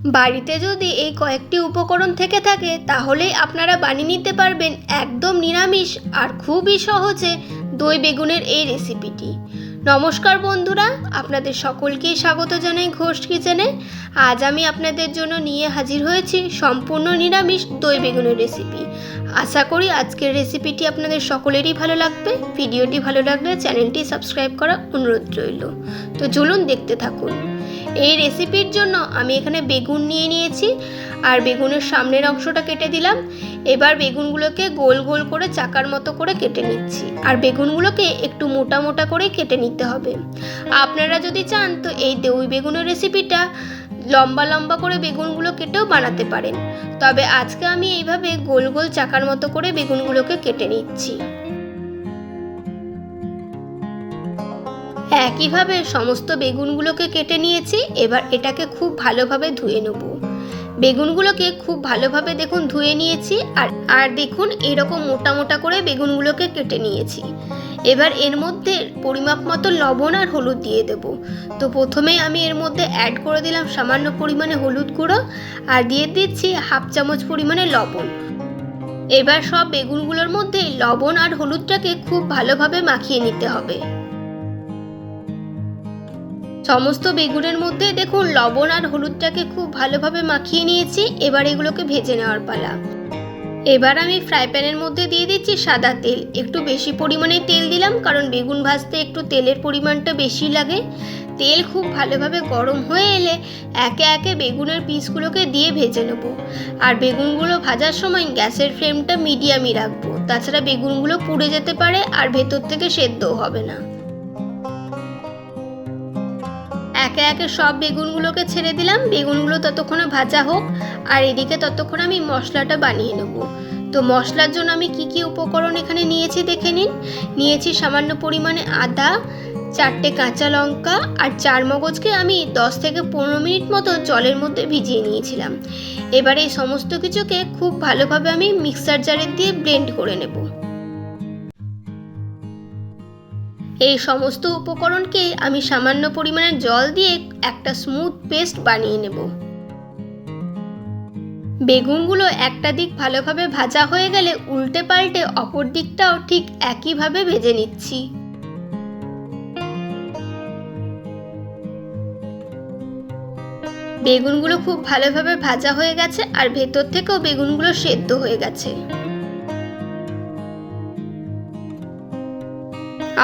বাড়িতে যদি এই কয়েকটি উপকরণ থেকে থাকে, তাহলেই আপনারা বানিয়ে নিতে পারবেন একদম নিরামিষ আর খুবই সহজে দই বেগুনের এই রেসিপিটি। নমস্কার বন্ধুরা, আপনাদের সকলকেই স্বাগত জানাই ঘোষ কিচেনে। আজ আমি আপনাদের জন্য নিয়ে হাজির হয়েছি সম্পূর্ণ নিরামিষ দই বেগুনের রেসিপি। আশা করি আজকের রেসিপিটি আপনাদের সকলেরই ভালো লাগবে। ভিডিওটি ভালো লাগলে চ্যানেলটি সাবস্ক্রাইব করা অনুরোধ রইল। তো চলুন দেখতে থাকুন। এই রেসিপির জন্য আমি এখানে বেগুন নিয়ে নিয়েছি, আর বেগুনের সামনের অংশটা কেটে দিলাম। এবার বেগুনগুলোকে গোল গোল করে চাকার মতো করে কেটে নিচ্ছি। আর বেগুনগুলোকে একটু মোটা মোটা করে কেটে নিতে হবে। আপনারা যদি চান তো এই দই বেগুনের রেসিপিটা লম্বা লম্বা করে বেগুনগুলো কেটেও বানাতে পারেন। তবে আজকে আমি এইভাবে গোল গোল চাকার মতো করে বেগুনগুলোকে কেটে নিচ্ছি। একইভাবে সমস্ত বেগুনগুলোকে কেটে নিয়েছি, এবার এটাকে খুব ভালোভাবে ধুয়ে নেব। বেগুনগুলোকে খুব ভালোভাবে দেখুন ধুয়ে নিয়েছি, আর আর দেখুন এরকম মোটা মোটা করে বেগুনগুলোকে কেটে নিয়েছি। এবার এর মধ্যে পরিমাপ মতো লবণ আর হলুদ দিয়ে দেব। তো প্রথমেই আমি এর মধ্যে অ্যাড করে দিলাম সামান্য পরিমাণে হলুদ গুঁড়ো, আর দিয়ে দিচ্ছি হাফ চামচ পরিমাণে লবণ। এবার সব বেগুনগুলোর মধ্যে লবণ আর হলুদটাকে খুব ভালোভাবে মাখিয়ে নিতে হবে। সমস্ত বেগুনের মধ্যে দেখুন লবণ আর হলুদটাকে খুব ভালোভাবে মাখিয়ে নিয়েছি, এবার এগুলোকে ভেজে নেওয়ার পালা। এবার আমি ফ্রাই প্যানের মধ্যে দিয়ে দিচ্ছি সাদা তেল। একটু বেশি পরিমাণে তেল দিলাম, কারণ বেগুন ভাজতে একটু তেলের পরিমাণটা বেশি লাগে। তেল খুব ভালোভাবে গরম হয়ে এলে একে একে বেগুনের পিসগুলোকে দিয়ে ভেজে নেব। আর বেগুনগুলো ভাজার সময় গ্যাসের ফ্লেমটা মিডিয়ামই রাখব। তাছাড়া বেগুনগুলো পুড়ে যেতে পারে আর ভেতর থেকে সেদ্ধও হবে না। একে একে সব বেগুনগুলোকে ছেড়ে দিলাম। বেগুনগুলো ততক্ষণে ভাজা হোক, আর এদিকে ততক্ষণ আমি মশলাটা বানিয়ে নেব। তো মশলার জন্য আমি কি কি উপকরণ এখানে নিয়েছি দেখে নিন। নিয়েছি সামান্য পরিমাণে আদা, চারটে কাঁচা লঙ্কা, আর চার মগজকে আমি দশ থেকে পনেরো মিনিট মতো জলের মধ্যে ভিজিয়ে নিয়েছিলাম। এবার এই সমস্ত কিছুকে খুব ভালোভাবে আমি মিক্সার জারে দিয়ে ব্লেন্ড করে নেব। এই সমস্ত উপকরণকে আমি সামান্য পরিমাণে জল দিয়ে একটা স্মুথ পেস্ট বানিয়ে নেব। বেগুনগুলো একটা দিক ভালোভাবে ভাজা হয়ে গেলে উল্টে পাল্টে অপর দিকটাও ঠিক একইভাবে ভেজে নিচ্ছি। বেগুনগুলো খুব ভালোভাবে ভাজা হয়ে গেছে আর ভেতর থেকেও বেগুনগুলো সেদ্ধ হয়ে গেছে।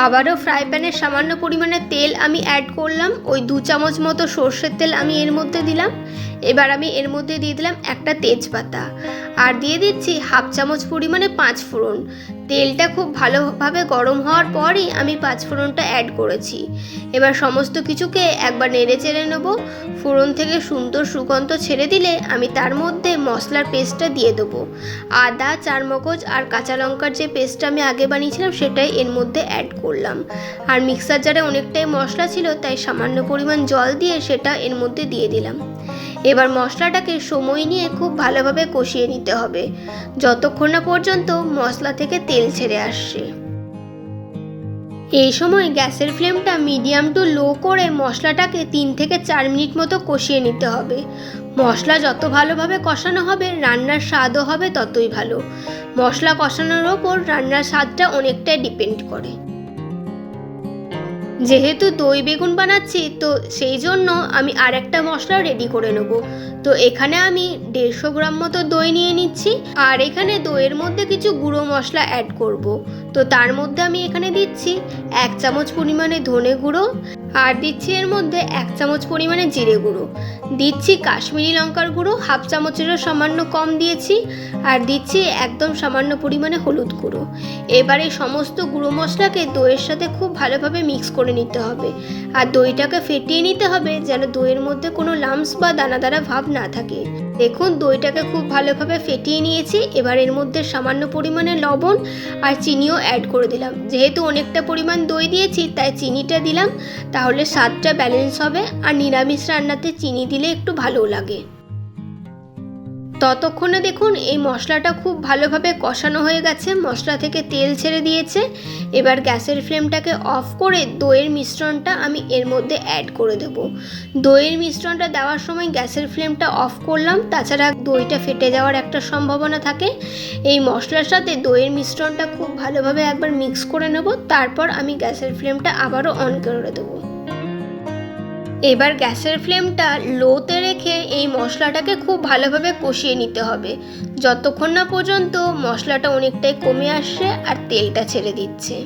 আবারও ফ্রাই প্যানে সামান্য পরিমাণে তেল আমি অ্যাড করলাম। ওই দু চামচ মতো সর্ষের তেল আমি এর মধ্যে দিলাম। এবার আমি এর মধ্যে দিয়ে দিলাম একটা তেজপাতা। আর দিয়ে দিচ্ছি হাফ চামচ পরিমাণে পাঁচ ফোড়ন। তেলটা খুব ভালোভাবে গরম হওয়ার পরই আমি পাঁচ ফোড়নটা অ্যাড করেছি। এবার সমস্ত কিছুকে একবার নেড়ে চেড়ে নেব। ফোড়ন থেকে সুন্দর সুগন্ধ ছেড়ে দিলে আমি তার মধ্যে মশলার পেস্টটা দিয়ে দেবো। আদা, চারমগজ আর কাঁচা লঙ্কার যে পেস্টটা আমি আগে বানিয়েছিলাম সেটাই এর মধ্যে অ্যাড করলাম। আর মিক্সার জারে অনেকটাই মশলা ছিল, তাই সামান্য পরিমাণ জল দিয়ে সেটা এর মধ্যে দিয়ে দিলাম। এবার মশলাটাকে সময় নিয়ে খুব ভালোভাবে কষিয়ে নিতে হবে। যতক্ষণ না পর্যন্ত মশলা থেকে তেল ছেড়ে আসছে। এই সময় গ্যাসের ফ্লেমটা মিডিয়াম টু লো করে মশলাটাকে তিন থেকে চার মিনিট মতো কষিয়ে নিতে হবে। মশলা যত ভালোভাবে কষানো হবে, রান্নার স্বাদও হবে ততই ভালো। মশলা কষানোর ওপর রান্নার স্বাদটা অনেকটাই ডিপেন্ড করে। যেহেতু দই বেগুন বানাচ্ছি, তো সেই জন্য আমি আর একটা মশলা রেডি করে নেব। তো এখানে আমি দেড়শো গ্রাম মতো দই নিয়ে নিচ্ছি, আর এখানে দইয়ের মধ্যে কিছু গুঁড়ো মশলা অ্যাড করব। তো তার মধ্যে আমি এখানে দিচ্ছি এক চামচ পরিমাণে ধনে গুঁড়ো আর দিচ্ছি এর মধ্যে এক চামচ পরিমাণে জিরে গুঁড়ো। দিচ্ছি কাশ্মীরি লঙ্কার গুঁড়ো, হাফ চামচেরও সামান্য কম দিয়েছি আর দিচ্ছি একদম সামান্য পরিমাণে হলুদ গুঁড়ো। এবার সমস্ত গুঁড়ো মশলাকে দইয়ের সাথে খুব ভালোভাবে মিক্স করে নিতে হবে। আর দইটাকে ফেটিয়ে নিতে হবে যেন দইয়ের মধ্যে কোনো লামস বা দানা দানা ভাব না থাকে। দেখুন, দইটাকে খুব ভালোভাবে ফেটিয়ে নিয়েছি। এবার এর মধ্যে সামান্য পরিমাণে লবণ আর চিনিও অ্যাড করে দিলাম। যেহেতু অনেকটা পরিমাণ দই দিয়েছি, তাই চিনিটা দিলাম। তাহলে স্বাদটা ব্যালেন্স হবে। আর নিরামিষ রান্নাতে চিনি দিলে একটু ভালো লাগে। ততক্ষণে দেখুন এই মশলাটা খুব ভালোভাবে কষানো হয়ে গেছে। মশলা থেকে তেল ছেড়ে দিয়েছে। এবার গ্যাসের ফ্লেমটাকে অফ করে দইয়ের মিশ্রণটা আমি এর মধ্যে অ্যাড করে দেব। দইয়ের মিশ্রণটা দেওয়ার সময় গ্যাসের ফ্লেমটা অফ করলাম। তাছাড়া দইটা ফেটে যাওয়ার একটা সম্ভাবনা থাকে। এই মশলার সাথে দইয়ের মিশ্রণটা খুব ভালোভাবে একবার মিক্স করে নেব। তারপর আমি গ্যাসের ফ্লেমটা আবারও অন করে দেবো। এবার গ্যাসের ফ্লেমটা লোতে রেখে এই মশলাটাকে খুব ভালোভাবে কষিয়ে নিতে হবে। যতক্ষণ না পর্যন্ত মশলাটা অনেকটাই কমে আসছে আর তেলটা ছেড়ে দিচ্ছে।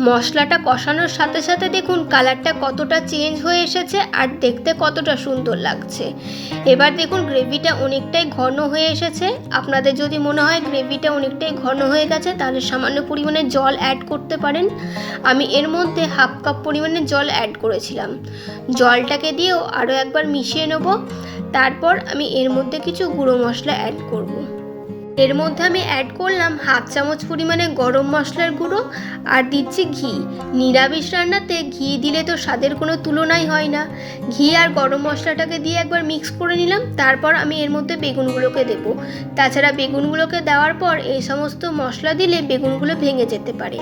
মশলাটা কষানোর সাথে সাথে দেখুন কালারটা কতটা চেঞ্জ হয়ে এসেছে আর দেখতে কতটা সুন্দর লাগছে। এবার দেখুন গ্রেভিটা অনেকটাই ঘন হয়ে এসেছে। আপনাদের যদি মনে হয় গ্রেভিটা অনেকটাই ঘন হয়ে গেছে, তাহলে সামান্য পরিমাণে জল অ্যাড করতে পারেন। আমি এর মধ্যে হাফ কাপ পরিমাণে জল অ্যাড করেছিলাম। জলটাকে দিয়েও আরও একবার মিশিয়ে নেব। তারপর আমি এর মধ্যে কিছু গুঁড়ো মশলা অ্যাড করব। এর মধ্যে আমি অ্যাড করলাম হাফ চামচ পরিমাণে গরম মশলার গুঁড়ো আর দিচ্ছি ঘি। নিরামিষ রান্নাতে ঘি দিলে তো স্বাদের কোনো তুলনাই হয় না। ঘি আর গরম মশলাটাকে দিয়ে একবার মিক্স করে নিলাম, তারপর আমি এর মধ্যে বেগুনগুলোকে দেবো। তাছাড়া বেগুনগুলোকে দেওয়ার পর এই সমস্ত মশলা দিলে বেগুনগুলো ভেঙে যেতে পারে।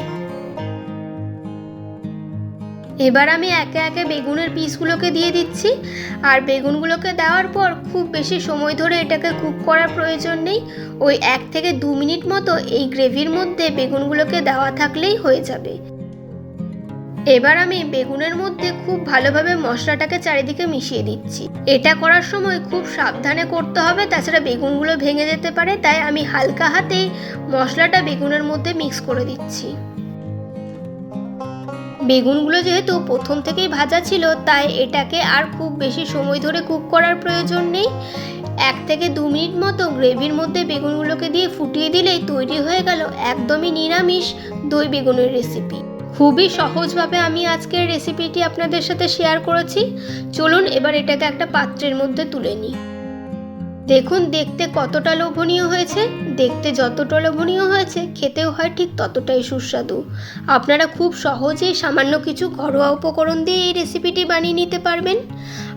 এবার আমি একে একে বেগুনের পিসগুলোকে দিয়ে দিচ্ছি। আর বেগুনগুলোকে দেওয়ার পর খুব বেশি সময় ধরে এটাকে কুক করার প্রয়োজন নেই। ওই এক থেকে দু মিনিট মতো এই গ্রেভির মধ্যে বেগুনগুলোকে দেওয়া থাকলেই হয়ে যাবে। এবার আমি বেগুনের মধ্যে খুব ভালোভাবে মশলাটাকে চারিদিকে মিশিয়ে দিচ্ছি। এটা করার সময় খুব সাবধানে করতে হবে, তাছাড়া বেগুনগুলো ভেঙে যেতে পারে, তাই আমি হালকা হাতেই মশলাটা বেগুনের মধ্যে মিক্স করে দিচ্ছি। বেগুনগুলো যেহেতু প্রথম থেকেই ভাজা ছিল, তাই এটাকে আর খুব বেশি সময় ধরে কুক করার প্রয়োজন নেই। এক থেকে দু মিনিট মতো গ্রেভির মধ্যে বেগুনগুলোকে দিয়ে ফুটিয়ে দিলেই তৈরি হয়ে গেল একদমই নিরামিষ দই বেগুনের রেসিপি। খুবই সহজভাবে আমি আজকের রেসিপিটি আপনাদের সাথে শেয়ার করেছি। চলুন এবার এটাকে একটা পাত্রের মধ্যে তুলে নিই। দেখুন, দেখতে কতটা লোভনীয় হয়েছে। দেখতে যতটা লোভনীয় হয়েছে, খেতেও হয় ঠিক ততটাই সুস্বাদু। আপনারা খুব সহজেই সামান্য কিছু ঘরোয়া উপকরণ দিয়ে এই রেসিপিটি বানিয়ে নিতে পারবেন।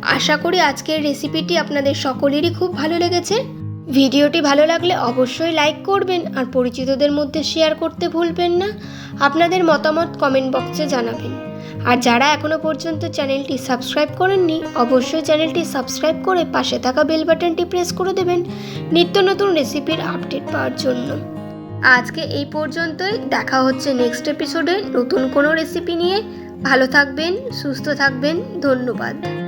আশা করি আজকের রেসিপিটি আপনাদের সকলেরই খুব ভালো লেগেছে। ভিডিওটি ভালো লাগলে অবশ্যই লাইক করবেন আর পরিচিতদের মধ্যে শেয়ার করতে ভুলবেন না। আপনাদের মতামত কমেন্ট বক্সে জানাবেন। আর যারা এখনও পর্যন্ত চ্যানেলটি সাবস্ক্রাইব করেননি, অবশ্যই চ্যানেলটি সাবস্ক্রাইব করে পাশে থাকা বেল বাটনটি প্রেস করে দেবেন নিত্য নতুন রেসিপির আপডেট পাওয়ার জন্য। আজকে এই পর্যন্তই। দেখা হচ্ছে নেক্সট এপিসোডে নতুন কোনো রেসিপি নিয়ে। ভালো থাকবেন, সুস্থ থাকবেন। ধন্যবাদ।